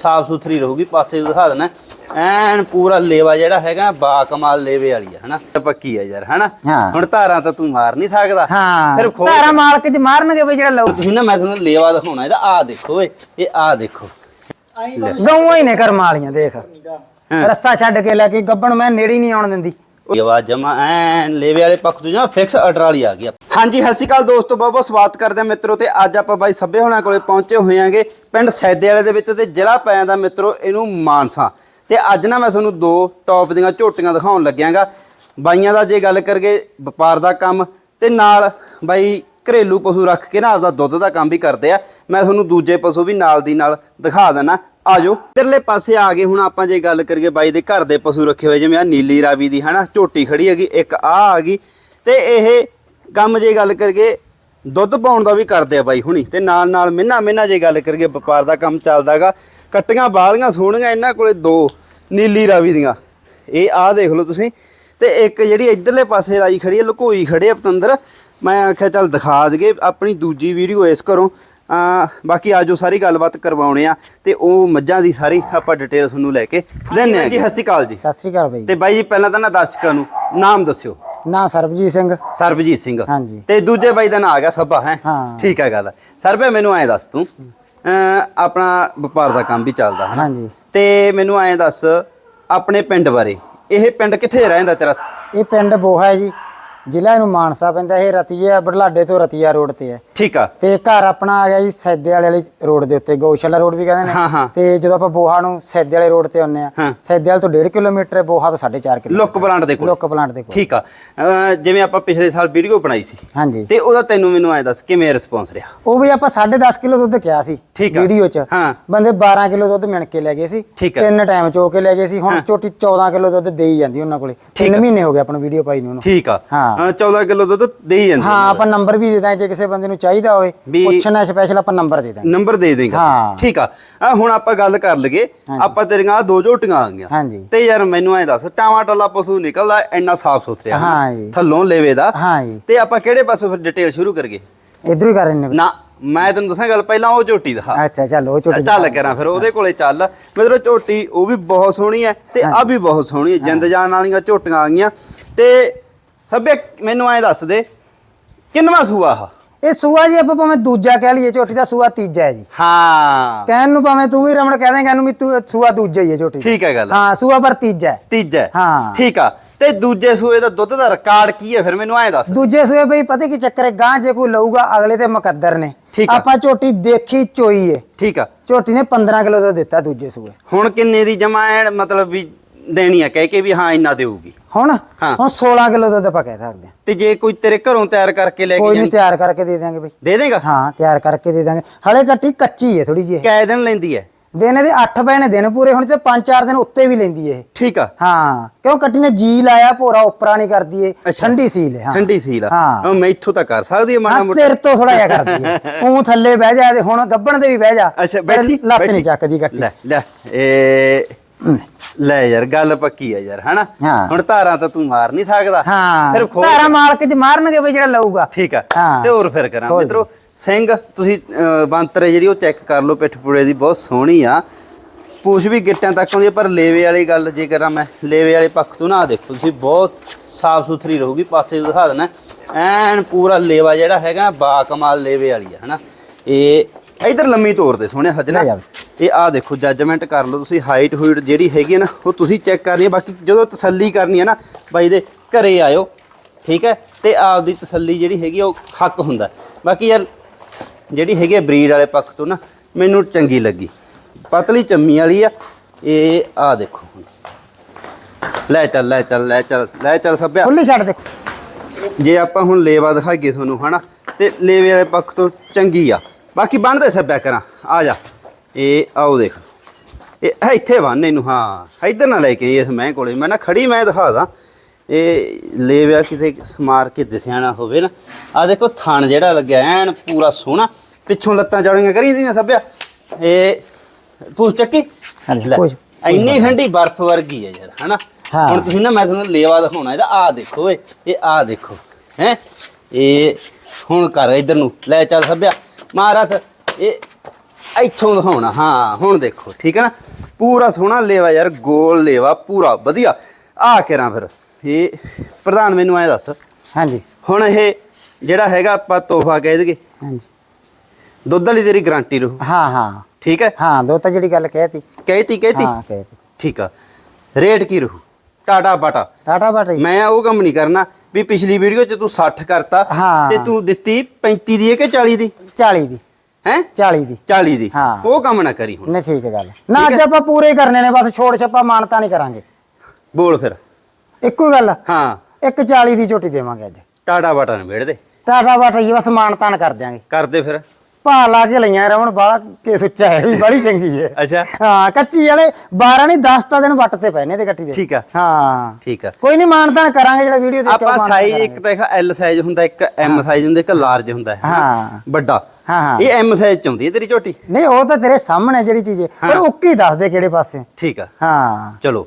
ਸਾਫ਼ ਸੁਥਰੀ ਰਹੂਗੀ ਪਾਸੇ ਦਿਖਾ ਦੇਣਾ। ਐਨ ਪੂਰਾ ਲੇਵਾ ਜਿਹੜਾ ਹੈਗਾ ਬਾ ਕਮਾਲ ਲੇਵੇ ਵਾਲੀ ਆ ਹਨਾ? ਪੱਕੀ ਆ ਯਾਰ ਹਨਾ? ਹਾਂ। ਹੁਣ ਧਾਰਾਂ ਤਾਂ ਤੂੰ ਮਾਰ ਨਹੀਂ ਸਕਦਾ। ਹਾਂ। ਫਿਰ ਤਾਰਾ ਮਾਲਕ ਚ ਮਾਰਨਗੇ ਬਈ ਜਿਹੜਾ ਲਊ। ਤੁਸੀਂ ਨਾ ਮੈਂ ਤੁਹਾਨੂੰ ਲੇਵਾ ਦਿਖਾਉਣਾ ਇਹਦਾ ਆ ਦੇਖੋ ਓਏ ਇਹ ਆ ਦੇਖੋ। ਗਊਆਂ ਹੀ ਨੇ ਕਰਮ ਵਾਲੀਆਂ ਦੇਖ। ਰੱਸਾ ਛੱਡ ਕੇ ਲੈ ਕੇ ਗੱਬਣ ਮੈਂ ਨੇੜੇ ਹੀ ਨਹੀਂ ਆਉਣ ਦਿੰਦੀ। ਆਵਾਜ਼ ਜਮਾ ਐਨ ਲੇਵੇ ਵਾਲੇ ਪੱਖ ਤੋਂ ਜਮਾ ਫਿਕਸ ਅਟਰ ਵਾਲੀ ਆ ਗਈ ਹਾਂਜੀ, ਸਤਿ ਸ਼੍ਰੀ ਅਕਾਲ ਦੋਸਤੋ, ਬਹੁਤ ਬਹੁਤ ਸਵਾਗਤ ਕਰਦੇ ਆ ਮਿੱਤਰੋ ਤੇ ਅੱਜ ਆਪਾਂ ਬਾਈ ਸੱਭੇ ਹੋਣਾ ਕੋਲੇ ਪਹੁੰਚੇ ਹੋਏ ਆਂਗੇ ਪਿੰਡ ਸੈਦੇ ਵਾਲੇ ਦੇ ਵਿੱਚ ਤੇ ਜ਼ਿਲ੍ਹਾ ਪੈ ਜਾਂਦਾ ਮਿੱਤਰੋ, ਇਹਨੂੰ ਮਾਨਸਾ। ਤੇ ਅੱਜ ਨਾ ਮੈਂ ਤੁਹਾਨੂੰ ਦੋ ਟੌਪ ਦੀਆਂ ਝੋਟੀਆਂ ਦਿਖਾਉਣ ਲੱਗਿਆਂਗਾ ਬਾਈਆਂ ਦਾ ਜੇ ਗੱਲ ਕਰਗੇ ਵਪਾਰ ਦਾ ਕੰਮ ਤੇ ਨਾਲ ਬਾਈ ਘਰੇਲੂ ਪਸ਼ੂ ਰੱਖ ਕੇ ਨਾ ਆਪਦਾ ਦੁੱਧ ਦਾ ਕੰਮ ਵੀ ਕਰਦੇ ਆ। ਮੈਂ ਤੁਹਾਨੂੰ ਦੂਜੇ ਪਸ਼ੂ ਵੀ ਨਾਲ ਦੀ ਨਾਲ ਦਿਖਾ ਦੇਣਾ ਆਜੋ। ਇਧਰਲੇ ਪਾਸੇ ਆ ਗਏ। ਹੁਣ ਆਪਾਂ ਜੇ ਗੱਲ ਕਰੀਏ ਬਾਈ ਦੇ ਘਰ ਦੇ ਪਸ਼ੂ ਰੱਖੇ ਹੋਏ, ਜਿਵੇਂ ਆ ਨੀਲੀ ਰਾਵੀ ਦੀ, ਹਨਾ? ਝੋਟੀ ਖੜੀ ਹੈਗੀ, ਇੱਕ ਆ ਆ ਗਈ। ਤੇ ਇਹ ਕੰਮ ਜੇ ਗੱਲ ਕਰੀਏ, ਦੁੱਧ ਪਾਉਣ ਦਾ ਵੀ ਕਰਦੇ ਆ ਬਾਈ ਹੁਣੀ। ਤੇ ਨਾਲ ਨਾਲ ਮਿੰਨਾ ਮਿੰਨਾ ਜੇ ਗੱਲ ਕਰੀਏ, ਵਪਾਰ ਦਾ ਕੰਮ ਚੱਲਦਾਗਾ। ਕੱਟੀਆਂ ਬਾਲੀਆਂ ਸੋਹਣੀਆਂ ਇਹਨਾਂ ਕੋਲੇ ਦੋ ਨੀਲੀ ਰਾਵੀ ਦੀਆਂ। ਇਹ ਆਹ ਦੇਖ ਲਓ ਤੁਸੀਂ। ਤੇ ਇੱਕ ਜਿਹੜੀ ਇਧਰਲੇ ਪਾਸੇ ਲਾਈ ਖੜੀ ਹੈ, ਲੁਕੋਈ ਖੜੇ ਆ ਪਤੰਦਰ। ਮੈਂ ਆਖਿਆ ਚੱਲ ਦਿਖਾ ਦਈਏ। ਆਪਣੀ ਦੂਜੀ ਵੀਡੀਓ ਇਸ ਕਰੋ ਬਾਕੀ ਆਜੋ ਸਾਰੀ ਗੱਲਬਾਤ ਕਰਵਾਉਣੇ ਆ ਤੇ ਉਹ ਮੱਝਾਂ ਦੀ ਸਾਰੀ ਆਪਾਂ ਡਿਟੇਲ ਤੁਹਾਨੂੰ ਲੈ ਕੇ ਦਿੰਨੇ ਆ ਜੀ। ਸਤਿ ਸ਼੍ਰੀ ਅਕਾਲ ਜੀ। ਸਤਿ ਸ੍ਰੀ ਅਕਾਲ ਬਈ ਤੇ ਬਾਈ ਜੀ ਪਹਿਲਾਂ ਤਾਂ ਨਾ ਦਰਸ਼ਕਾਂ ਨੂੰ ਨਾਮ ਦੱਸਿਓ। ਨਾ ਸਰਬਜੀਤ ਸਿੰਘ। ਸਰਬਜੀਤ ਸਿੰਘ। ਹਾਂਜੀ। ਤੇ ਦੂਜੇ ਬਾਈ ਦਾ ਨਾਂ ਆ ਗਿਆ ਸੱਬਾ ਹੈ। ਠੀਕ ਹੈ ਗੱਲ। ਸਰਬੇ ਮੈਨੂੰ ਐਂ ਦੱਸ ਤੂੰ ਆਪਣਾ ਵਪਾਰ ਦਾ ਕੰਮ ਵੀ ਚੱਲਦਾ ਹੈ ਹਾਂਜੀ। ਤੇ ਮੈਨੂੰ ਐਂ ਦੱਸ ਆਪਣੇ ਪਿੰਡ ਬਾਰੇ ਇਹ ਪਿੰਡ ਕਿੱਥੇ ਰਹਿੰਦਾ ਤੇਰਾ? ਇਹ ਪਿੰਡ ਬੋਹਾ ਹੈ ਜੀ। ਜ਼ਿਲ੍ਹਾ ਨੂੰ ਮਾਨਸਾ ਪੈਂਦਾ ਇਹ ਰਤੀਆ ਬੜਲਾਡੇ ਤੋਂ ਰਤੀਆ ਰੋਡ ਤੇ ਹੈ। ਠੀਕ ਆ। ਤੇ ਘਰ ਆਪਣਾ ਆ ਗਿਆ ਜੀ ਸੈਦੇ ਵਾਲੇ ਵਾਲੀ ਰੋਡ ਦੇ ਉੱਤੇ ਗਊਸ਼ਾਲਾ ਰੋਡ ਵੀ ਕਹਿੰਦੇ ਹਾਂ, ਹਾਂ। ਨੇ ਤੇ ਜਦੋਂ ਆਪਾਂ ਬੋਹਾ ਨੂੰ ਸੈਦੇ ਵਾਲੇ ਰੋਡ ਤੇ ਆਉਂਦੇ ਆ। ਸੈਦੇ ਵਾਲੇ ਤੋਂ 1.5 ਕਿਲੋਮੀਟਰ ਹੈ ਬੋਹਾ ਤੋਂ 4.5 ਕਿਲੋਮੀਟਰ। ਲੁੱਕ ਪਲਾਂਟ ਦੇ ਕੋਲ। ਲੋਕ ਪਲਾਂਟ ਦੇ ਕੋਲ। ਠੀਕ ਆ। ਜਿਵੇਂ ਆਪਾਂ ਪਿਛਲੇ ਸਾਲ ਵੀਡੀਓ ਬਣਾਈ ਸੀ। ਹਾਂਜੀ। ਤੇ ਉਹਦਾ ਤੈਨੂੰ ਮੈਨੂੰ ਐਂ ਦੱਸ ਕਿਵੇਂ ਰਿਸਪੌਂਸ ਰਿਹਾ? ਉਹ ਵੀ ਆਪਾਂ 10.5 ਕਿਲੋ ਦੁੱਧ ਕਿਹਾ ਸੀ ਠੀਕ ਆ। ਵੀਡੀਓ 'ਚ। ਹਾਂ। ਬੰਦੇ 12 ਕਿਲੋ ਦੁੱਧ ਮਿਣ ਕੇ ਲੈ ਗਏ ਸੀ। ਠੀਕ ਆ। ਤਿੰਨ ਟਾਈਮ ਚੋ ਕੇ ਲੈ ਗਏ ਸੀ। ਹੁਣ ਝੋਟੀ 14 ਕਿਲੋ ਦੁੱਧ ਦੇਈ ਜਾਂਦੀ ਉਹਨਾਂ ਕੋਲੇ। ਤਿੰਨ ਮਹੀਨੇ ਹੋ ਗਏ ਆਪਾਂ ਨੂੰ ਵੀਡੀਓ ਪਾਈ ਨੂੰ ਉਹਨੂੰ। ਠੀਕ ਆ। ਹਾਂ। ਅਮ 14 ਕਿਲੋ ਦੁੱਧ ਦੇ ਹੀ ਜਾਂਦੇ ਹਾਂ ਆਪਾਂ ਨੰਬਰ ਵੀ ਦੇ ਦਾਂਗੇ ਜੇ ਕਿਸੇ ਬੰਦੇ ਨੂੰ ਚਾਹੀਦਾ ਹੋਵੇ ਪੁੱਛਣਾ ਸਪੈਸ਼ਲ ਆਪਾਂ ਨੰਬਰ ਦੇ ਦਾਂਗੇ ਨੰਬਰ ਦੇ ਦੇਗਾ। ਹਾਂ। ਠੀਕ ਆ। ਆ ਹੁਣ ਆਪਾਂ ਗੱਲ ਕਰ ਲਈਏ ਆਪਾਂ ਤੇਰੀਆਂ ਆਹ ਦੋ ਝੋਟੀਆਂ ਆ ਗਈਆਂ। ਤੇ ਯਾਰ ਮੈਨੂੰ ਐਂ ਦੱਸ ਟਾਵਾ ਟੱਲਾ ਪਸ਼ੂ ਨਿਕਲਦਾ ਇੰਨਾ ਸਾਫ਼ ਸੁਥਰਾ? ਹਾਂ। ਥੱਲੋਂ ਲੇਵੇ ਦਾ। ਹਾਂ ਤੇ ਆਪਾਂ ਕਿਹੜੇ ਪਾਸੋਂ ਫਿਰ ਡਿਟੇਲ ਸ਼ੁਰੂ ਕਰੀਏ? ਇਧਰੋਂ ਹੀ ਕਰ ਰਹੇ ਨੇ ਮੈਂ ਤੈਨੂੰ ਦੱਸਾਂ ਗੱਲ ਪਹਿਲਾਂ ਉਹ ਝੋਟੀ ਦਿਖਾ। ਅੱਛਾ ਚਲੋ ਉਹ ਝੋਟੀ ਚੱਲ ਕਰਾਂ ਫਿਰ ਉਹਦੇ ਕੋਲੇ ਚੱਲ। ਮਤਲਬ ਝੋਟੀ ਉਹ ਵੀ ਬਹੁਤ ਸੋਹਣੀ ਹੈ ਤੇ ਆ ਵੀ ਬਹੁਤ ਸੋਹਣੀ ਹੈ। ਜਿੰਦ ਜਾਨ ਵਾਲੀਆਂ ਝੋਟੀਆਂ ਆ ਗਈਆਂ। ਤੇ ਸਭੇ ਮੈਨੂੰ ਐਂ ਦੱਸ ਦੇ ਕਿੰਨਵਾ ਸੂਆ ਆ ਇਹ ਸੂਆ ਜੀ ਆਪਾਂ ਭਾਵੇਂ ਦੂਜਾ ਕਹਿ ਲਈਏ ਝੋਟੀ ਦਾ ਸੂਆ ਤੀਜਾ ਹੈ ਜੀ। ਹਾਂ। ਕਹਿਣ ਨੂੰ ਭਾਵੇਂ ਤੂੰ ਵੀ ਰਮਣ ਕਹਿ ਦੇਂਗਾ ਇਹਨੂੰ ਵੀ ਤੂੰ ਸੂਆ ਦੂਜਾ ਹੀ ਹੈ ਝੋਟੀ। ਠੀਕ ਹੈ ਗੱਲ। ਹਾਂ ਸੂਆ ਪਰ ਤੀਜਾ ਹੈ। ਤੀਜਾ ਹੈ। ਹਾਂ। ਠੀਕ ਆ। ਤੇ ਦੂਜੇ ਸੂਏ ਦਾ ਦੁੱਧ ਦਾ ਰਿਕਾਰਡ ਕੀ ਹੈ? ਫਿਰ ਮੈਨੂੰ ਐਂ ਦੱਸ। ਦੂਜੇ ਸੂਏ ਬਈ ਪਤਾ ਕੀ ਚੱਕਰ ਹੈ ਗਾਂ ਜੇ ਕੋਈ ਲਊਗਾ ਅਗਲੇ ਤੇ ਮੁਕੱਦਰ ਨੇ। ਠੀਕ ਆ। ਆਪਾਂ ਝੋਟੀ ਦੇਖੀ ਚੋਈ ਏ ਠੀਕ ਆ। ਝੋਟੀ ਨੇ 15 ਕਿਲੋ ਦਾ ਦਿੱਤਾ ਦੂਜੇ ਸੂਏ। ਹੁਣ ਕਿੰਨੇ ਦੀ ਜਮਾ ਐਨ ਮਤਲਬ ਵੀ ਦੇਣੀ ਆ ਕਹਿ ਕੇ ਵੀ ਹਾਂ ਇੰਨਾ ਦੇਊਗੀ। ਹੁਣ? ਹਾਂ। ਹੁਣ 16 ਕਿਲੋ ਦਾ ਆਪਾਂ ਕਹਿ ਸਕਦੇ ਹਾਂ। ਤੇ ਜੇ ਕੋਈ ਤੇਰੇ ਘਰੋਂ ਤਿਆਰ ਕਰਕੇ ਲੈ ਕੇ ਕੋਈ ਨਹੀਂ ਜਾਣੀ? ਤਿਆਰ ਕਰਕੇ ਦੇ ਦਾਂਗੇ ਬਈ। ਦੇ ਦੇਗਾ? ਹਾਂ ਤਿਆਰ ਕਰਕੇ ਦੇ ਦਾਂਗੇ ਹਲੇ ਕੱਟੀ ਕੱਚੀ ਹੈ ਥੋੜੀ ਜਿਹੀ ਕੈ ਦਿਨ ਲੈਂਦੀ ਹੈ? ਦਿਨ ਇਹਦੇ 8 ਪਏ ਨੇ ਦਿਨ ਪੂਰੇ ਹੁਣ ਤੇ 5-4 ਦਿਨ ਉੱਤੇ ਵੀ ਲੈਂਦੀ ਏ ਇਹ। ਠੀਕ ਆ। ਹਾਂ ਕਿਉਂ ਕੱਟੀ ਨੇ ਜੀ ਲਾਇਆ ਭੋਰਾ ਉਪਰਾ ਨਹੀਂ ਕਰਦੀ ਏ ਅੱਛਾ। ਠੰਡੀ ਸੀਲ ਹੈ ਹਾਂ। ਠੰਡੀ ਸੀਲ ਆ। ਹਾਂ। ਉਹ ਮੈਥੋਂ ਤਾਂ ਕਰ ਸਕਦੀ ਹੈ ਮਾੜਾ ਹਾਂ ਮੋਟਾ। ਤੇਰੇ ਤੋਂ ਥੋੜਾ ਜਿਹਾ ਕਰਦੀ ਏ ਉਹ ਥੱਲੇ ਬਹਿ ਜਾ ਤੇ ਹੁਣ ਗੱਬਣ ਤੇ ਵੀ ਬਹਿ ਜਾ। ਅੱਛਾ ਪਰ ਬੈਠੀ ਲੱਤ ਬੈਠੀ। ਨਹੀਂ ਚੱਕਦੀ ਕੱਟੀ। ਲੈ ਲੈ ਇਹ ਲੈ ਯਾਰ ਗੱਲ ਪੱਕੀ ਆ ਯਾਰ ਹਨਾ? ਹਾਂ। ਹੁਣ ਧਾਰਾਂ ਤਾਂ ਤੂੰ ਮਾਰ ਨਹੀਂ ਸਕਦਾ। ਹਾਂ। ਫਿਰ ਖੋਲ ਧਾਰਾ ਮਾਲਕ ਚ ਮਾਰਨਗੇ ਬਈ ਜਿਹੜਾ ਲਊਗਾ। ਠੀਕ ਆ। ਹਾਂ। ਤੇ ਹੋਰ ਫਿਰ ਕਰਾਂ। ਖੋਲ। ਮਿੱਤਰੋ ਸਿੰਘ ਤੁਸੀਂ ਅਹ, ਬੰਤਰੇ ਜਿਹੜੀ ਉਹ ਚੈੱਕ ਕਰ ਲਓ ਪਿੱਠ ਪੁੜੇ ਦੀ ਬਹੁਤ ਸੋਹਣੀ ਆ। ਪੂਛ ਵੀ ਗਿੱਟਾਂ ਤੱਕ ਆਉਂਦੀ ਆ, ਪਰ ਲੇਵੇ ਵਾਲੀ ਗੱਲ ਜੇ ਕਰਾਂ ਮੈਂ ਲੇਵੇ ਵਾਲੇ ਪੱਖ ਤੋਂ ਨਾ ਦੇਖੋ ਤੁਸੀਂ ਬਹੁਤ ਸਾਫ਼ ਸੁਥਰੀ ਰਹੂਗੀ ਪਾਸੇ ਦਿਖਾ ਦੇਣਾ ਐਨ ਪੂਰਾ ਲੇਵਾ ਜਿਹੜਾ ਹੈਗਾ ਬਾ ਕਮਾਲ ਲੇਵੇ ਵਾਲੀ ਆ ਹਨਾ? ਇਹ ਇਧਰ ਲੰਮੀ ਤੋਰ ਦੇ ਸੋਹਣੇ ਸੱਜਣਾ। ਇਹ ਆ ਦੇਖੋ ਜੱਜਮੈਂਟ ਕਰ ਲਓ ਤੁਸੀਂ ਹਾਈਟ ਹੂਈਟ ਜਿਹੜੀ ਹੈਗੀ ਨਾ ਉਹ ਤੁਸੀਂ ਚੈੱਕ ਕਰਨੀ ਹੈ ਬਾਕੀ ਜਦੋਂ ਤਸੱਲੀ ਕਰਨੀ ਹੈ ਨਾ ਬਾਈ ਦੇ ਘਰੇ ਆਇਓ ਠੀਕ ਹੈ? ਤੇ ਆਪਦੀ ਤਸੱਲੀ ਜਿਹੜੀ ਹੈਗੀ ਉਹ ਹੱਕ ਹੁੰਦਾ। ਬਾਕੀ ਯਾਰ ਜਿਹੜੀ ਹੈਗੀ ਬਰੀਡ ਵਾਲੇ ਪੱਖ ਤੋਂ ਨਾ ਮੈਨੂੰ ਚੰਗੀ ਲੱਗੀ। ਪਤਲੀ ਚੰਮੀ ਵਾਲੀ ਆ। ਇਹ ਆ ਦੇਖੋ ਲੈ ਚੱਲ ਲੈ ਚੱਲ ਲੈ ਚੱਲ ਲੈ ਚੱਲ ਸਭਿਆ। ਖੁੱਲੀ ਛੱਡ ਦੇਖੋ। ਜੇ ਆਪਾਂ ਹੁਣ ਲੇਵਾ ਦਿਖਾਈਏ ਤੁਹਾਨੂੰ ਹਨਾ? ਤੇ ਲੇਵੇ ਵਾਲੇ ਪੱਖ ਤੋਂ ਚੰਗੀ ਆ। ਬਾਕੀ ਬੰਨਦੇ ਸੱਬਿਆ ਕਰਾਂ। ਆ ਜਾ। ਇਹ ਆਓ ਦੇਖ। ਇਹ ਹੈ ਇੱਥੇ ਬੰਨ ਇਹਨੂੰ ਹਾਂ। ਇੱਧਰ ਨਾ ਲੈ ਕੇ ਇਸ ਮੈਂ ਕੋਲੇ। ਮੈਂ ਨਾ ਖੜੀ ਮੈਂ ਦਿਖਾ ਦਾਂ। ਇਹ ਲੇਵਿਆ ਕਿਸੇ ਸਮਾਰ ਕੇ ਦਿਸਿਆ ਨਾ ਹੋਵੇ ਨਾ। ਆ ਦੇਖੋ ਥਣ ਜਿਹੜਾ ਲੱਗਿਆ ਐਨ ਪੂਰਾ ਸੋਹਣਾ। ਪਿੱਛੋਂ ਲੱਤਾਂ ਜੜੀਆਂ ਕਰੀ ਦੀਆਂ ਸੱਬਿਆ ਇਹ ਪੂਛ ਚੱਕੀ। ਲੈ, ਇੰਨੀ ਠੰਡੀ ਬਰਫ਼ ਵਰਗੀ ਹੈ ਯਾਰ ਹਨਾ। ਹੁਣ ਤੁਸੀਂ ਨਾ ਮੈਂ ਤੁਹਾਨੂੰ ਲੇਵਾ ਦਿਖਾਉਣਾ। ਇਹਦਾ ਆ ਦੇਖੋ ਓਏ ਇਹ ਆ ਦੇਖੋ। ਹੈ? ਇਹ ਹੁਣ ਕਰ ਇਧਰ ਨੂੰ। ਲੈ ਚੱਲ ਸੱਬਿਆ ਮਹਾਰਾਜ ਇਹ ਇੱਥੋਂ ਦਿਖਾਉਣਾ। ਹਾਂ ਹੁਣ ਦੇਖੋ ਠੀਕ ਹੈ ਨਾ? ਪੂਰਾ ਸੋਹਣਾ ਲੇਵਾ ਯਾਰ ਗੋਲ ਲੇਵਾ ਪੂਰਾ ਵਧੀਆ। ਆ ਕਰਾਂ ਫਿਰ। ਇਹ ਪ੍ਰਧਾਨ ਮੈਨੂੰ ਐ ਦੱਸ। ਹਾਂਜੀ। ਹੁਣ ਇਹ ਜਿਹੜਾ ਹੈਗਾ ਆਪਾਂ ਤੋਹਫਾ ਕਹਿ ਦਈਏ। ਹਾਂਜੀ। ਦੁੱਧ ਵਾਲੀ ਤੇਰੀ ਗਾਰੰਟੀ ਰਹੂ। ਹਾਂ ਹਾਂ। ਠੀਕ ਹੈ? ਹਾਂ ਦੋ ਤਾਂ ਜਿਹੜੀ ਗੱਲ ਕਹਿਤੀ। ਕਹਿਤੀ ਕਹਿਤੀ? ਹਾਂ ਕਹਿਤੀ। ਠੀਕ ਆ। ਰੇਟ ਕੀ ਰਹੂ? ਟਾਟਾ ਬਾਟਾ। ਟਾਟਾ ਬਾਟਾ ਜੀ। ਮੈਂ ਉਹ ਕੰਮ ਨਹੀਂ ਕਰਨਾ ਵੀ ਪਿਛਲੀ ਵੀਡੀਓ 'ਚ ਤੂੰ 60 ਕਰਤਾ ਹਾਂ। ਤੇ ਤੂੰ ਦਿੱਤੀ 35 ਦੀ ਹੈ ਕਿ 40 ਦੀ? 40 ਦੀ। ਹੈ? 40 ਦੀ। 40 ਦੀ। ਹਾਂ। ਉਹ ਕੰਮ ਨਾ ਕਰੀ ਹੁਣ। ਨਹੀਂ ਠੀਕ ਹੈ। ਗੱਲ ਨਾ ਅੱਜ। ਆਪਾਂ ਪੂਰੇ ਕਰਨੇ ਨੇ ਬਸ ਛੋੜ ਛੱਪਾ ਮਾਨਤਾ ਨਹੀਂ ਕਰਾਂਗੇ। ਬੋਲ ਫਿਰ। ਇੱਕੋ ਹੀ ਗੱਲ। ਹਾਂ। ਇੱਕ 40 ਦੀ ਝੋਟੀ ਦੇਵਾਂਗੇ ਅੱਜ। ਟਾਟਾ ਬਾਟਾ ਨੇ ਵੇੜ ਦੇ। ਟਾਟਾ ਬਾਟਾ ਜੀ ਬਸ ਮਾਨਤਾਨ ਕਰ ਦਿਆਂਗੇ। ਕਰਦੇ ਫਿਰ। ਭਾ ਲਾ ਕੇ ਲਈਆਂ ਰਮਣ ਬਾਲਾ ਕੇ ਸੁੱਚਾ ਹੈ ਵੀ ਬੜੀ ਚੰਗੀ ਹੈ। ਅੱਛਾ। ਹਾਂ ਕੱਚੀ ਵਾਲੇ 12 ਨਹੀਂ 10 ਤਾਂ ਦਿਨ ਵੱਟ ਤੇ ਪਏ ਨੇ ਤੇ ਕੱਟੀ ਦੇ। ਠੀਕ ਆ। ਹਾਂ। ਠੀਕ ਆ। ਕੋਈ ਨਹੀਂ ਮਾਨਤਾਨ ਕਰਾਂਗੇ ਜਿਹੜਾ ਵੀਡੀਓ ਦੇਖਿਆ ਆਪਾਂ ਮਾਨਤਾਨ ਸਾਈਜ਼। ਇੱਕ ਤਾਂ ਇੱਕ ਐਲ ਸਾਈਜ਼ ਹੁੰਦਾ ਇੱਕ ਐਮ ਸਾਈਜ਼ ਹੁੰਦਾ ਇੱਕ ਲਾਰਜ ਹੁੰਦਾ ਹੈ? ਹਾਂ। ਵੱਡਾ। ਹਾਂ, ਹਾਂ। ਇਹ ਐਮ ਸਾਈਜ਼ ਚ ਆਉਂਦੀ ਹੈ ਤੇਰੀ ਝੋਟੀ? ਨਹੀਂ ਉਹ ਤਾਂ ਤੇਰੇ ਸਾਹਮਣੇ ਜਿਹੜੀ ਚੀਜ਼ ਹੈ। ਪਰ ਉੱਕੀ ਦੱਸ ਦੇ ਕਿਹੜੇ ਪਾਸੇ? ਠੀਕ ਆ। ਹਾਂ। ਚਲੋ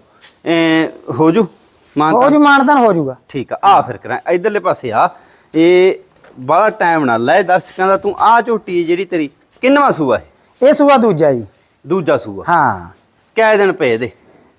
ਹੋ ਜੂ? ਮਾਨ ਉਹ ਜੀ ਮਾਨਤਾਨ ਹੋ ਜਾਊਗਾ ਠੀਕ ਆ। ਆ ਫਿਰ ਕਰਾਂ ਇਧਰਲੇ ਪਾਸੇ ਆ। ਇਹ ਬੜਾ ਟਾਈਮ ਨਾਲ। ਲੈ ਦਰਸ਼ਕਾਂ ਦਾ ਤੂੰ ਆ ਝੋਟੀ ਹੈ ਜਿਹੜੀ ਤੇਰੀ ਕਿੰਨਵਾ ਸੂਆ ਹੈ? ਇਹ ਸੂਆ ਦੂਜਾ ਜੀ। ਦੂਜਾ ਸੂਆ। ਹਾਂ। ਕਿੰਨੇ ਦਿਨ ਪਏ ਦੇ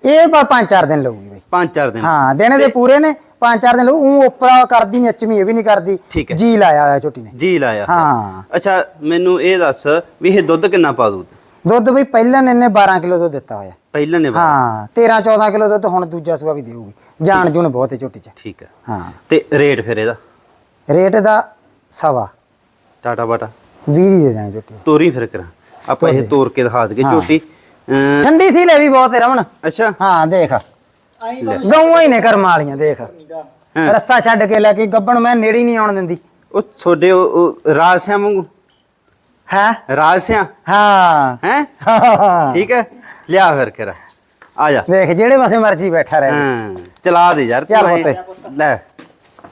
ਇਹ ਪੰਜ ਚਾਰ ਦਿਨ ਲਊਗੀ ਬਈ। ਪੰਜ ਚਾਰ ਦਿਨ। ਹਾਂ ਦਿਨ ਦੇ ਪੂਰੇ ਨੇ ਪੰਜ ਚਾਰ ਦਿਨ ਲਊ। ਉਹ ਉਪਰਾ ਕਰਦੀ ਨਹੀਂ ਅੱਚਮੀ ਇਹ ਵੀ ਨਹੀਂ ਕਰਦੀ। ਹੈ। ਜੀ ਲਾਇਆ ਹੋਇਆ ਝੋਟੀ ਨੇ। ਜੀ ਲਾਇਆ ਹਾਂ। ਅੱਛਾ ਮੈਨੂੰ ਇਹ ਦੱਸ ਵੀ ਇਹ ਦੁੱਧ ਕਿੰਨਾ ਪਾ ਦੂ ਦੁੱਧ ਬਈ ਪਹਿਲਾਂ ਨੇ ਇਹਨੇ 12 ਕਿਲੋ ਦੁੱਧ ਦਿੱਤਾ ਹੋਇਆ। ਪਹਿਲਾਂ ਨੇ ਹਾਂ 13 14 ਕਿਲੋ ਦੁੱਧ ਹੁਣ ਦੂਜਾ ਸੂਆ ਵੀ ਦੇਊਗੀ। ਜਾਣ ਜੂਣ ਬਹੁਤ ਹੈ ਝੋਟੀ ਚ। ਠੀਕ ਆ ਹਾਂ। ਤੇ ਰੇਟ ਫਿਰ ਇਹਦਾ? ਰੇਟ ਦਾ ਸਵਾ। ਟਾਟਾ ਬਾਟਾ। 20 ਦੀ ਦੇ ਦਾਂਗੇ ਝੋਟੀ। ਤੋਰੀ ਫਿਰ ਕਰਾਂ। ਆਪਾਂ ਇਹ ਤੋਰ। ਕੇ ਦਿਖਾ ਦਈਏ। ਝੋਟੀ। ਠੰਡੀ ਸੀ ਲੈ ਵੀ ਬਹੁਤ ਹੈ ਰਮਣ ਅੱਛਾ। ਹਾਂ ਦੇਖ। ਗਊਆਂ ਹੀ ਨੇ ਕਰਮ ਵਾਲੀਆਂ ਦੇਖ। ਰੱਸਾ ਛੱਡ ਕੇ ਲੈ ਕੇ ਗੱਬਣ ਮੈਂ ਨੇੜੇ ਨਹੀਂ ਆਉਣ ਦਿੰਦੀ। ਉਹ ਛੋਡੇ ਉਹ ਰਾਜ ਸਿਆਂ ਵਾਂਗੂ। ਹੈ? ਰਾਜ ਸਿਆਂ ਹਾਂ? ਹੈ। ਠੀਕ ਹੈ। ਲਿਆ ਫਿਰ ਕਰਾਂ। ਆ ਜਾ। ਦੇਖ ਜਿਹੜੇ ਪਾਸੇ ਮਰਜ਼ੀ ਬੈਠਾ ਰਹੇ। ਹਾਂ। ਚਲਾ ਦੇ ਯਾਰ ਚੱਲ। ਲੈ।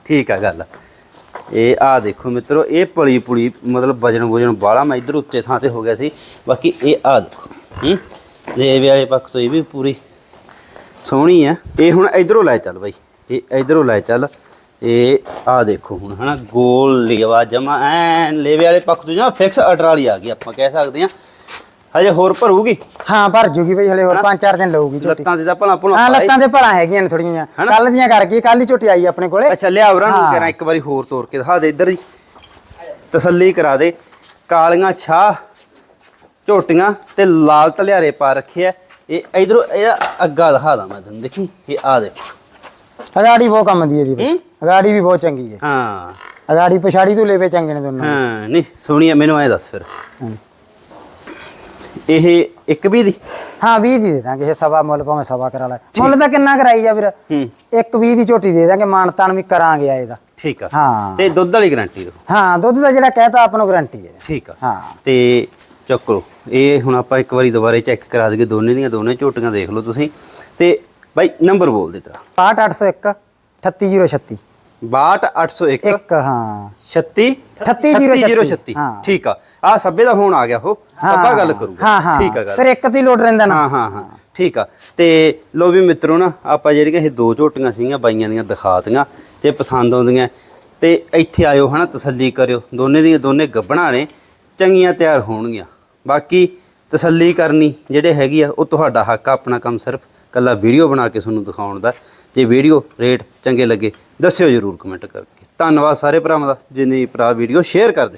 ਠੀਕ ਆ ਗੱਲ ਇਹ ਆ ਦੇਖੋ ਮਿੱਤਰੋ, ਇਹ ਪਲੀ ਪੁਲੀ, ਮਤਲਬ ਵਜਨ ਵਜਨ ਬਾਲਾ ਮੈਂ ਇਧਰ ਉੱਤੇ ਥਾਂ ਤੇ ਹੋ ਗਿਆ ਸੀ। ਬਾਕੀ ਇਹ ਆ ਦੇਖੋ, ਹੂੰ ਲੇਵੇ ਵਾਲੇ ਪੱਖ ਤੋਂ ਇਹ ਵੀ ਪੂਰੀ ਸੋਹਣੀ ਆ। ਇਹ ਹੁਣ ਇਧਰੋਂ ਲੈ ਚੱਲ ਬਾਈ, ਇਹ ਇਧਰੋਂ ਲੈ ਚੱਲ। ਇਹ ਆ ਦੇਖੋ ਹੁਣ, ਹਨਾ, ਗੋਲ ਲੇਵਾ ਜਮਾ ਐਨ, ਲੇਵੇ ਵਾਲੇ ਪੱਖ ਤੋਂ ਜਾਂ ਫਿਕਸ ਅਟਰਾਲੀ ਆ ਗਈ, ਆਪਾਂ ਕਹਿ ਸਕਦੇ ਆ ਹਜੇ ਹੋਰ ਭਰੂਗੀ? ਹਾਂ ਭਰ ਜੂਗੀ ਬਈ ਹਲੇ ਹੋਰ ਪੰਜ ਚਾਰ ਦਿਨ ਲਊਗੀ ਝੋਟੀ। ਲੱਤਾਂ ਦੇ ਤਾਂ ਭਲਾ ਭਲਾ ਹਾਂ ਲੱਤਾਂ ਦੇ ਭਲਾ ਹੈਗੀਆਂ ਨੇ ਥੋੜੀਆਂ? ਕੱਲ ਦੀਆਂ ਕਰ ਗਈ ਕੱਲ ਹੀ ਝੋਟੀ ਆਈ ਆਪਣੇ ਕੋਲੇ। ਅੱਛਾ ਲਿਆ ਉਹਨਾਂ ਨੂੰ। ਕਰਾਂ ਇੱਕ ਵਾਰੀ ਹੋਰ ਤੋਰ ਕੇ ਦਿਖਾ ਦੇ ਇੱਧਰ ਦੀ। ਤਸੱਲੀ ਕਰਾ ਦੇ। ਕਾਲੀਆਂ ਛਾਹ ਝੋਟੀਆਂ ਤੇ ਲਾਲ ਤਲਿਆਰੇ ਪਾ ਰੱਖੇ ਆ। ਇਹ ਇਧਰੋਂ ਇਹਦਾ ਅੱਗਾ ਦਿਖਾ ਦਾਂ ਮੈਂ ਤੁਹਾਨੂੰ ਦੇਖੀ? ਇਹ ਆ ਦੇ ਅਗਾੜੀ ਬਹੁਤ ਕੰਮ ਦੀ ਬਈ। ਹੂੰ? ਅਗਾੜੀ ਵੀ ਬਹੁਤ ਚੰਗੀ ਹੈ। ਹਾਂ। ਅਗਾੜੀ ਪਛਾੜੀ ਤੋਂ ਲੇਵੇ ਚੰਗੇ ਨੇ ਦੋਨੋਂ ਹਾਂ ਨਹੀਂ ਸੋਹਣੀਆ ਮੈਨੂੰ ਐ ਦੱਸ ਫਿਰ। ਹਾਂ। ਇਹ ਇੱਕ ਵੀ ਦੀ? ਹਾਂ 20 ਦੀ ਦੇ ਦਾਂਗੇ ਇਹ ਸਵਾ ਮੁੱਲ ਭਾਵੇਂ ਸਵਾ ਕਰਾ ਲੈ। ਮੁੱਲ ਤਾਂ ਕਿੰਨਾ ਕਰਾਈ ਆ ਵੀਰ? ਹੂੰ। ਇੱਕ 20 ਦੀ ਝੋਟੀ ਦੇ ਦਾਂਗੇ ਮਾਨਤਾਨ ਵੀ ਕਰਾਂਗੇ ਆ ਇਹਦਾ ਠੀਕ ਆ। ਹਾਂ। ਤੇ ਦੁੱਧ ਵਾਲੀ ਗਾਰੰਟੀ ਰਹੋ ਹਾਂ ਦੁੱਧ ਦਾ ਜਿਹੜਾ ਕਹਿਤਾ ਆਪਾਂ ਨੂੰ ਗਾਰੰਟੀ ਹੈ। ਠੀਕ ਆ। ਹਾਂ। ਤੇ ਚੱਕ ਲਓ ਇਹ ਹੁਣ ਆਪਾਂ ਇੱਕ ਵਾਰੀ ਦੁਬਾਰੇ ਚੈੱਕ ਕਰਾ ਦਈਏ ਦੋਨੇ ਦੀਆਂ ਦੋਨੇ ਝੋਟੀਆਂ ਦੇਖ ਲਓ ਤੁਸੀਂ। ਤੇ ਬਾਈ ਨੰਬਰ ਬੋਲ ਦੇ ਤੇਰਾ। 6801 38036 62801 ਇੱਕ। ਹਾਂ। 36 38036 ਹਾਂ। ਠੀਕ ਆ। ਆ ਸੱਬੇ ਦਾ ਫੋਨ ਆ ਗਿਆ ਉਹ। ਸੱਬਾ ਗੱਲ ਕਰੂਗਾ। ਹਾਂ ਹਾਂ। ਠੀਕ ਆ ਗੱਲ। ਫਿਰ ਇੱਕ ਤੇ ਲੋਡ ਰਹਿੰਦਾ ਨਾ। ਹਾਂ ਹਾਂ ਹਾਂ। ਠੀਕ ਆ। ਤੇ ਲੋ ਵੀ ਮਿੱਤਰੋ ਨਾ ਆਪਾਂ ਜਿਹੜੀਆਂ ਇਹ ਦੋ ਝੋਟੀਆਂ ਸੀਗੀਆਂ ਬਾਈਆਂ ਦੀਆਂ ਦਿਖਾਤੀਆਂ ਜੇ ਪਸੰਦ ਆਉਂਦੀਆਂ। ਤੇ ਇੱਥੇ ਆਇਓ ਹਨਾ ਤਸੱਲੀ ਕਰਿਓ। ਦੋਨੇ ਦੀਆਂ ਦੋਨੇ ਗੱਬਣਾ ਨੇ ਚੰਗੀਆਂ ਤਿਆਰ ਹੋਣਗੀਆਂ। ਬਾਕੀ ਤਸੱਲੀ ਕਰਨੀ ਜਿਹੜੇ ਹੈਗੀ ਆ ਉਹ ਤੁਹਾਡਾ ਹੱਕ ਆ ਆਪਣਾ ਕੰਮ ਸਿਰਫ। ਕੱਲਾ ਵੀਡੀਓ ਬਣਾ ਕੇ ਤੁਹਾਨੂੰ ਦਿਖਾਉਣ ਦਾ। ਜੇ ਵੀਡੀਓ ਰੇਟ ਚੰਗੇ ਲੱਗੇ ਦੱਸਿਓ ਜਰੂਰ ਕਮੈਂਟ ਕਰਕੇ। ਧੰਨਵਾਦ ਸਾਰੇ ਭਰਾਵਾਂ ਦਾ ਜਿੰਨੇ ਭਰਾ ਵੀਡੀਓ ਸ਼ੇਅਰ ਕਰਦੇ।